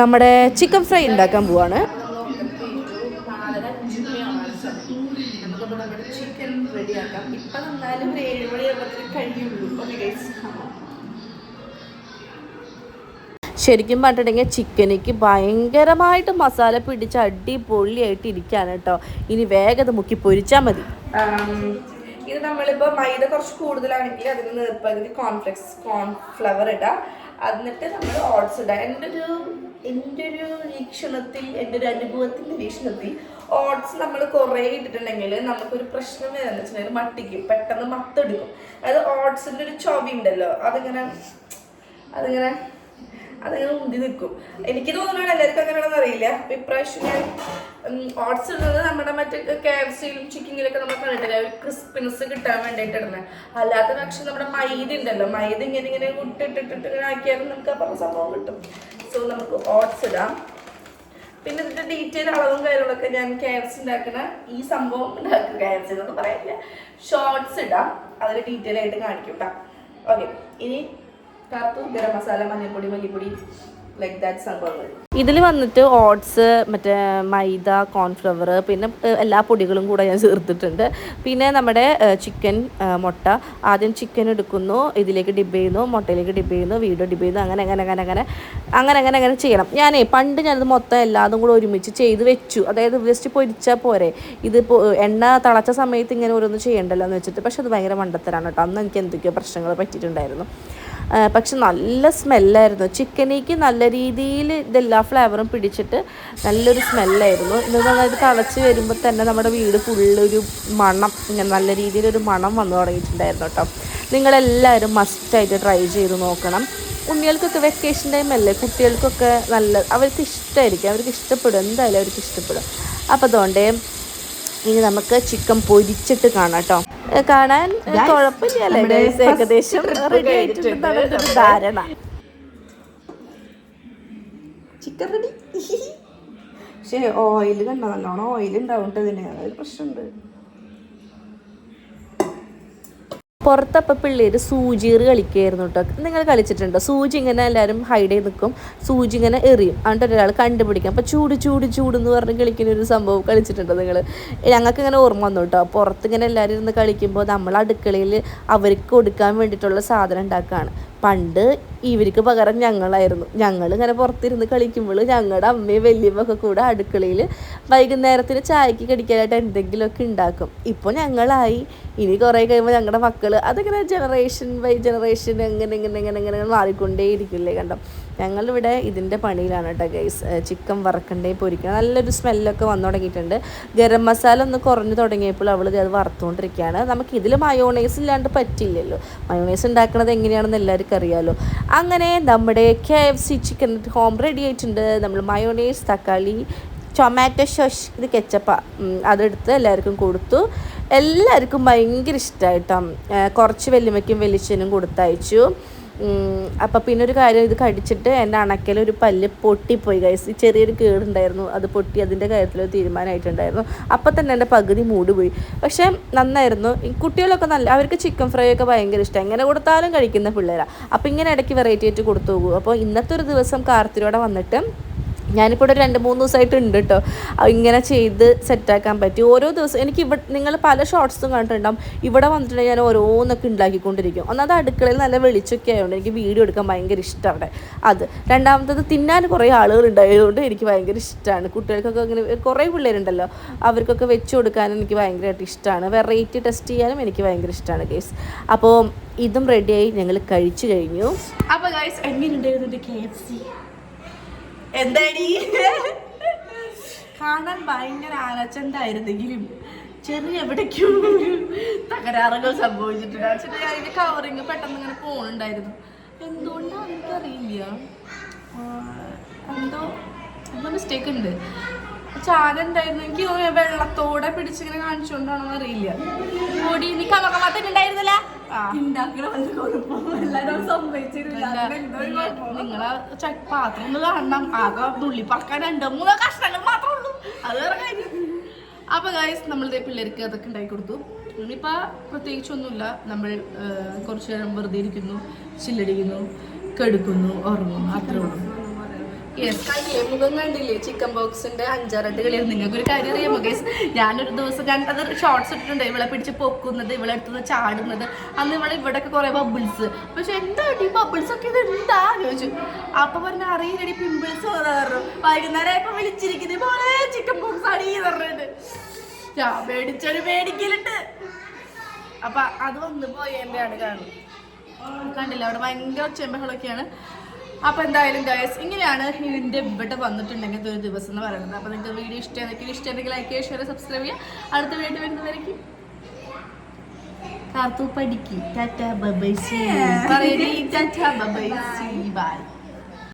നമ്മുടെ ചിക്കൻ ഫ്രൈ ഉണ്ടാക്കാൻ പോവാണ്. ചിക്കൻ റെഡിയാക്കാം ഇപ്പം എന്നാലും ഒരു ഏഴ് മണിയാകുമ്പോഴത്തേക്ക് കഴിയുള്ളൂ. ശരിക്കും പറഞ്ഞിട്ടുണ്ടെങ്കിൽ ചിക്കനിക്ക് ഭയങ്കരമായിട്ട് മസാല പിടിച്ച് അടിപൊളിയായിട്ട് ഇരിക്കാണ് കേട്ടോ. ഇനി വേഗത മുക്കി പൊരിച്ചാൽ മതി. ഇത് നമ്മളിപ്പോൾ മൈദ കുറച്ച് കൂടുതലാണെങ്കിൽ അതിന് നിർപ്പകുതി കോൺഫ്ലെക്സ് കോൺഫ്ലവർ ഇടാം. എന്നിട്ട് നമ്മൾ ഓട്സ് ഇടാം. എന്റെ ഒരു എന്റെ ഒരു വീക്ഷണത്തിൽ എന്റെ ഒരു അനുഭവത്തിന്റെ വീക്ഷണത്തിൽ ഓട്സ് നമ്മൾ കുറേ ഇട്ടിട്ടുണ്ടെങ്കിൽ നമുക്കൊരു പ്രശ്നം വരുന്നത് വെച്ചിട്ടുണ്ടെങ്കിൽ മട്ടിക്കും. പെട്ടെന്ന് മത്തെടുക്കും. അതായത് ഓട്സിന്റെ ഒരു ചൊവി ഉണ്ടല്ലോ. അതിങ്ങനെ അതിങ്ങനെ അതിങ്ങനെ ഉന്തി നിൽക്കും എനിക്ക് തോന്നുന്നതാണ് എല്ലാവർക്കും അങ്ങനെയാണെന്ന് അറിയില്ല. അപ്പൊ ഇപ്രാവശ്യം ഞാൻ ഓട്സ് ഇടുന്നത് നമ്മുടെ മറ്റേ കെ എഫ് സിയിലും ചിക്കനിലൊക്കെ നമ്മൾ കണ്ടിട്ടില്ല? ഒരു ക്രിസ്പിനെസ് കിട്ടാൻ വേണ്ടിയിട്ട് ഇടുന്നത് അല്ലാത്ത പക്ഷേ നമ്മുടെ മൈദ ഉണ്ടല്ലോ. മൈദ ഇങ്ങനെ ഇങ്ങനെ ഇട്ടിട്ടിട്ടിട്ട് ഇങ്ങനെ ആക്കിയാലും നമുക്ക് പറഞ്ഞ സംഭവം കിട്ടും. സോ നമുക്ക് ഓട്സ് ഇടാം. പിന്നെ ഇതിന്റെ ഡീറ്റെയിൽ അളവും കാര്യങ്ങളൊക്കെ ഞാൻ കെ എഫ് സി ഉണ്ടാക്കുന്ന ഈ സംഭവം ഉണ്ടാക്കും. കെ എഫ് സി എന്നൊന്നും പറയാനില്ല ഷോർട്സ് ഇടാം. അതിൽ ഡീറ്റെയിൽ ആയിട്ട് കാണിക്കും കേട്ടോ ഓക്കെ ഇനി മസാല ലൈക്ക് ദാറ്റ് ഇതിൽ വന്നിട്ട് ഓട്സ് മറ്റേ മൈദ കോൺഫ്ലവർ പിന്നെ എല്ലാ പൊടികളും കൂടെ ഞാൻ ചേർത്തിട്ടുണ്ട്. പിന്നെ നമ്മുടെ ചിക്കൻ മുട്ട. ആദ്യം ചിക്കൻ എടുക്കുന്നു ഇതിലേക്ക് ഡിബ് ചെയ്യുന്നു മുട്ടയിലേക്ക് ഡിബ് ചെയ്യുന്നു വീഡിയോ ഡിബ് ചെയ്യുന്നു അങ്ങനെ അങ്ങനെ അങ്ങനെ അങ്ങനെ അങ്ങനെ അങ്ങനെ അങ്ങനെ ചെയ്യണം. ഞാനേ പണ്ട് ഞാനത് മൊത്തം എല്ലാതും കൂടെ ഒരുമിച്ച് ചെയ്ത് വെച്ചു. അതായത് ജസ്റ്റ് പൊരിച്ചാൽ പോരെ. ഇത് എണ്ണ തിളച്ച സമയത്ത് ഇങ്ങനെ ഓരോന്ന് ചെയ്യണ്ടല്ലോ എന്ന് വെച്ചിട്ട്. പക്ഷെ അത് ഭയങ്കര മണ്ടത്തരാണ് കേട്ടോ. അന്ന് എനിക്ക് എന്തൊക്കെയോ പ്രശ്നങ്ങൾ പറ്റിയിട്ടുണ്ടായിരുന്നു. പക്ഷെ നല്ല സ്മെല്ലായിരുന്നു. ചിക്കനേക്ക് നല്ല രീതിയിൽ ഇതെല്ലാ ഫ്ലേവറും പിടിച്ചിട്ട് നല്ലൊരു സ്മെല്ലായിരുന്നു. ഇത് നന്നായിട്ട് തളച്ച് വരുമ്പോൾ തന്നെ നമ്മുടെ വീട് ഫുള്ളൊരു മണം ഇങ്ങനെ നല്ല രീതിയിലൊരു മണം വന്നു തുടങ്ങിയിട്ടുണ്ടായിരുന്നു കേട്ടോ. നിങ്ങളെല്ലാവരും മസ്റ്റായിട്ട് ട്രൈ ചെയ്ത് നോക്കണം. ഉണ്ണികൾക്കൊക്കെ വെക്കേഷൻ ടൈം അല്ലേ? കുട്ടികൾക്കൊക്കെ നല്ല അവർക്ക് ഇഷ്ടമായിരിക്കും അവർക്ക് ഇഷ്ടപ്പെടും. എന്തായാലും അവർക്ക് ഇഷ്ടപ്പെടും. അപ്പോൾ അതുകൊണ്ട് ഇനി നമുക്ക് ചിക്കൻ പൊരിച്ചിട്ട് കാണാം കേട്ടോ. കാണാൻ കുഴപ്പമില്ല കുഴപ്പമില്ലല്ലേ? ഏകദേശം റെഡി ആയിട്ടുണ്ടെന്നാണ് എന്റെ ഒരു ധാരണ. ചിക്കൻ റെഡി പക്ഷേ ഓയിൽ കണ്ട? നല്ലോണം ഓയിൽ ഉണ്ടാവും കേട്ടോ ഇതിന്. അതൊരു പ്രശ്നമുണ്ട്. പുറത്തപ്പോൾ പിള്ളേർ സൂചിയേറ് കളിക്കുകയായിരുന്നു കേട്ടോ നിങ്ങൾ കളിച്ചിട്ടുണ്ടോ? സൂചി ഇങ്ങനെ എല്ലാവരും ഹൈഡ് ചെയ്ത് നിൽക്കും സൂചി ഇങ്ങനെ എറിയും. എന്നിട്ട് ഒരാൾ കണ്ടുപിടിക്കും. അപ്പോൾ ചൂട് ചൂട് ചൂട് എന്ന് പറഞ്ഞ് കളിക്കുന്ന ഒരു സംഭവം കളിച്ചിട്ടുണ്ടോ നിങ്ങൾ ഞങ്ങൾക്ക് ഇങ്ങനെ ഓർമ്മ വന്നു കേട്ടോ പുറത്തിങ്ങനെ എല്ലാവരും ഇരുന്ന് കളിക്കുമ്പോൾ നമ്മൾ അടുക്കളയിൽ അവർക്ക് കൊടുക്കാൻ വേണ്ടിയിട്ടുള്ള സാധനം ഉണ്ടാക്കുകയാണ് പണ്ട് ഇവർക്ക് പകരം ഞങ്ങളായിരുന്നു. ഞങ്ങൾ ഇങ്ങനെ പുറത്തിരുന്ന് കളിക്കുമ്പോൾ ഞങ്ങളുടെ അമ്മയും വലിയമ്മൊക്കെ കൂടെ അടുക്കളയിൽ വൈകുന്നേരത്തിന് ചായക്ക് കടിക്കാനായിട്ട് എന്തെങ്കിലുമൊക്കെ ഉണ്ടാക്കും. ഇപ്പോൾ ഞങ്ങളായി. ഇനി കുറേ കഴിയുമ്പോൾ ഞങ്ങളുടെ മക്കൾ അതിങ്ങനെ ജനറേഷൻ ബൈ ജനറേഷൻ എങ്ങനെ ഇങ്ങനെ ഇങ്ങനെ ഇങ്ങനെ മാറിക്കൊണ്ടേയിരിക്കില്ലേ കണ്ടോ? ഞങ്ങളിവിടെ ഇതിന്റെ പണിയിലാണ് കേട്ടോ ഗൈസ് ചിക്കൻ വറക്കണ്ടേ പൊരിക്കണം. നല്ലൊരു സ്മെല്ലൊക്കെ വന്നു തുടങ്ങിയിട്ടുണ്ട്. ഗരം മസാല ഒന്ന് കുറഞ്ഞു തുടങ്ങിയപ്പോൾ അവൾ അത് വറുത്തുകൊണ്ടിരിക്കുകയാണ്. നമുക്ക് ഇതിൽ മയോണൈസ് ഇല്ലാണ്ട് പറ്റില്ലല്ലോ മയോണൈസ് ഉണ്ടാക്കുന്നത് എങ്ങനെയാണെന്ന് എല്ലാവർക്കും അറിയാമല്ലോ അങ്ങനെ നമ്മുടെ K F C chicken home ready ആയിട്ടുണ്ട്. നമ്മൾ മയോണൈസ് തക്കാളി ടൊമാറ്റോ ഷോഷ് ഇത് കെച്ചപ്പ അതെടുത്ത് എല്ലാവർക്കും കൊടുത്തു. എല്ലാവർക്കും ഭയങ്കര ഇഷ്ടമായിട്ടോ കുറച്ച് വെല്ലുമയ്ക്കും വെളിച്ചനും കൊടുത്തയച്ചു. അപ്പം പിന്നെ ഒരു കാര്യം ഇത് കടിച്ചിട്ട് എന്റെ അണക്കൽ ഒരു പല്ല് പൊട്ടിപ്പോയി കൈസ് ചെറിയൊരു കേടുണ്ടായിരുന്നു അത് പൊട്ടി അതിന്റെ കാര്യത്തിൽ തീരുമാനമായിട്ടുണ്ടായിരുന്നു. അപ്പം തന്നെ എന്റെ പകുതി മൂട് പോയി പക്ഷേ നന്നായിരുന്നു. കുട്ടികളൊക്കെ നല്ല അവർക്ക് ചിക്കൻ ഫ്രൈ ഒക്കെ ഭയങ്കര ഇഷ്ടം. എങ്ങനെ കൊടുത്താലും കഴിക്കുന്ന പിള്ളേരാണ് അപ്പം ഇങ്ങനെ ഇടയ്ക്ക് വെറൈറ്റി ആയിട്ട് കൊടുത്തു പോകും അപ്പോൾ ഇന്നത്തെ ഒരു ദിവസം കാർത്തിരോടെ വന്നിട്ട് ഞാനിപ്പോൾ ഇവിടെ രണ്ട് മൂന്ന് ദിവസമായിട്ട് ഉണ്ട് കേട്ടോ ഇങ്ങനെ ചെയ്ത് സെറ്റാക്കാൻ പറ്റി. ഓരോ ദിവസം എനിക്ക് ഇവിടെ നിങ്ങൾ പല ഷോർട്സും കണ്ടിട്ടുണ്ടാവും. ഇവിടെ വന്നിട്ടുണ്ടെങ്കിൽ ഞാൻ ഓരോന്നൊക്കെ ഉണ്ടാക്കിക്കൊണ്ടിരിക്കും. ഒന്നാമത് അടുക്കളയിൽ നല്ല വെളിച്ചൊക്കെ ആയതുകൊണ്ട് എനിക്ക് വീഡിയോ എടുക്കാൻ ഭയങ്കര ഇഷ്ടമാണ് അത്. രണ്ടാമത്തത് തിന്നാൻ കുറേ ആളുകൾ ഉണ്ടായതുകൊണ്ട് എനിക്ക് ഭയങ്കര ഇഷ്ടമാണ് കുട്ടികൾക്കൊക്കെ ഇങ്ങനെ കുറേ പിള്ളേരുണ്ടല്ലോ. അവർക്കൊക്കെ വെച്ച് കൊടുക്കാനും എനിക്ക് ഭയങ്കരമായിട്ട് ഇഷ്ടമാണ് വെറൈറ്റി ടെസ്റ്റ് ചെയ്യാനും എനിക്ക് ഭയങ്കര ഇഷ്ടമാണ് കേസ് അപ്പോൾ ഇതും റെഡിയായി ഞങ്ങൾ കഴിച്ചു കഴിഞ്ഞു. അപ്പോൾ ഗൈസ് എങ്ങനെയുണ്ടായിരുന്നു കെ എഫ് സി എന്താടി? കാണാൻ ഭയങ്കര ആലച്ചണ്ടായിരുന്നെങ്കിലും ചെറിയ എവിടേക്കും തകരാറുകൾ സംഭവിച്ചിട്ടുണ്ട്. അച്ഛന്റെ അതിന്റെ കവറിങ് പെട്ടെന്ന് ഇങ്ങനെ പോണുണ്ടായിരുന്നു. എന്തുകൊണ്ടാണ് എനിക്കറിയില്ല? എന്തോ എന്തോ മിസ്റ്റേക്ക് ഉണ്ട്. ചാല ഉണ്ടായിരുന്നു. എനിക്ക് തോന്നുന്നു വെള്ളത്തോടെ പിടിച്ചിങ്ങനെ കാണിച്ചുകൊണ്ടാണോ അറിയില്ല ഓടി നീ കുഴപ്പം. നിങ്ങളെ പാത്രം ഒന്ന് കാണണം. ആകെ നുള്ളിപ്പറക്കാൻ രണ്ടോ മൂന്നോ കഷ്ണങ്ങൾ മാത്രമേ ഉള്ളൂ. അത് കാര്യം. അപ്പൊ ഗൈസ് നമ്മളിതേ പിള്ളേർക്ക് അതൊക്കെ ഉണ്ടാക്കി കൊടുത്തു. ഇനിയിപ്പോ പ്രത്യേകിച്ചൊന്നുമില്ല. നമ്മൾ കുറച്ചു നേരം വെറുതെ ഇരിക്കുന്നു ചില്ലടിക്കുന്നു കെടുക്കുന്നു ഉറങ്ങുന്നു. അത്രേ ഉള്ളൂ. മുഖം കണ്ടില്ലേ? ചിക്കൻ ബോക്സിന്റെ അഞ്ചാറെട്ട് കളിയാണ്. നിങ്ങൾക്ക് ഒരു കാര്യം അറിയാമോ ഗൈസ് ഞാനൊരു ദിവസം കണ്ടത് ഷോർട്സ് ഇട്ടിട്ടുണ്ട്. ഇവളെ പിടിച്ച് പൊക്കുന്നത് ഇവളെ അടുത്തുനിന്ന് ചാടുന്നത്. അന്ന് ഇവളെ ഇവിടെയൊക്കെ കുറെ ബബിൾസ് പക്ഷെ എന്താ ഈ ബബിൾസ് ഒക്കെ? ഇത് എന്താ? ചോദിച്ചു. അപ്പൊ പറഞ്ഞ അറിയില്ലടി പിമ്പിൾസ് പറഞ്ഞു. വൈകുന്നേരം ഇപ്പൊ വിളിച്ചിരിക്കുന്നത് പോലെ ചിക്കൻ ബോക്സ് അടിയെന്ന് പറഞ്ഞിട്ട്. ഞാൻ മേടിച്ചൊരു മേടിക്കലിട്ട് അപ്പൊ അത് വന്നു പോയതിന്റെയാണ് കാണുന്നത്. കണ്ടില്ല അവിടെ ഭയങ്കര ചെമ്പകളൊക്കെയാണ്. അപ്പൊ എന്തായാലും ഗൈസ് ഇങ്ങനെയാണ് ഇതിന്റെ ഇവിടെ വന്നിട്ടുണ്ടെങ്കിൽ ഒരു ദിവസം എന്ന് പറയുന്നത്. അപ്പൊ നിങ്ങൾക്ക് വീഡിയോ ഇഷ്ടമാണെങ്കിൽ ഇഷ്ടമാണെങ്കിൽ ലൈക്ക് ചെയ്യുക ഷെയർ സബ്സ്ക്രൈബ് ചെയ്യുക. അടുത്ത വീഡിയോ വരുന്നവരേക്കും കാത്തു പഠിക്കും. ടാറ്റ സി. C by